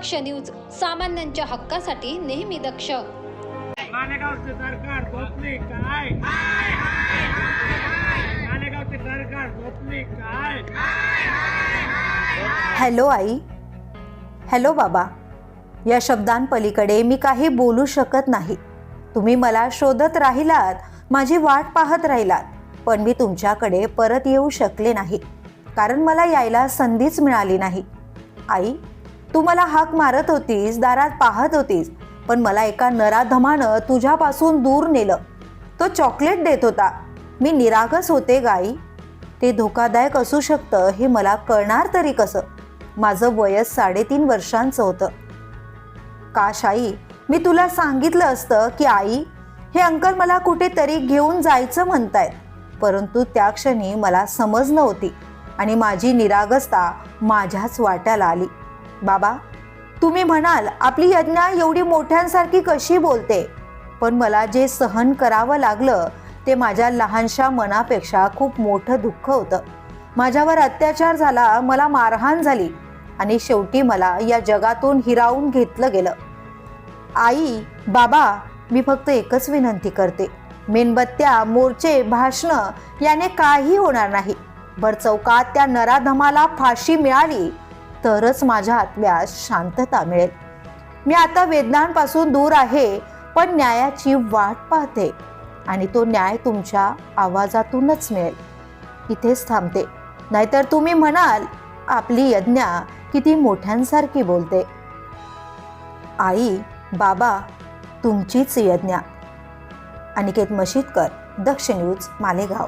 दक्ष news सामान्यांच्या हक्कासाठी नेहमी दक्ष. मालेगावचे सरकार झोपले काय? मालेगावचे सरकार झोपले काय? हॅलो आई. हॅलो बाबा. या शब्दांपलीकडे मी काही बोलू शकत नाही. तुम्ही मला शोधत राहिलात माझी वाट पाहत राहिलात पण मी तुमच्याकडे परत येऊ शकले नाही. कारण मला यायला संधीच मिळाली नाही. आई तू मला हाक मारत होतीस दारात पाहत होतीस पण मला एका नराधमानं तुझ्यापासून दूर नेलं. तो चॉकलेट देत होता. मी निरागस होते गाई. ते धोकादायक असू शकतं हे मला कळणार तरी कसं? माझं वयस साडेतीन वर्षांचं होतं. काश आई मी तुला सांगितलं असतं की आई हे अंकल मला कुठेतरी घेऊन जायचं म्हणतायत परंतु त्या क्षणी मला समज नव्हती आणि माझी निरागसता माझ्याच वाट्याला आली. बाबा तुम्ही म्हणाल आपली यज्ञा एवढी मोठ्यांसारखी कशी बोलते? पण मला जे सहन करावं लागलं ते माझ्या लहानशा मनापेक्षा खूप मोठं दुःख होतं. माझ्यावर अत्याचार झाला मला मारहाण झाली आणि शेवटी मला या जगातून हिरावून घेतलं गेलं. आई बाबा मी फक्त एकच विनंती करते. मेणबत्त्या मोर्चे भाषणं याने काही होणार नाही. भरचौकात त्या नराधमाला फाशी मिळाली तरच माझ्या आत्म्यास शांतता मिळेल. मी आता वेदनांपासून दूर आहे पण न्यायाची वाट पाहते आणि तो न्याय तुमच्या आवाजातूनच मिळेल. इथेच थांबते. नाहीतर तुम्ही म्हणाल आपली यज्ञा किती मोठ्यांसारखी बोलते. आई बाबा तुमचीच यज्ञा. अनिकेत मशीदकर दक्ष न्यूज मालेगाव.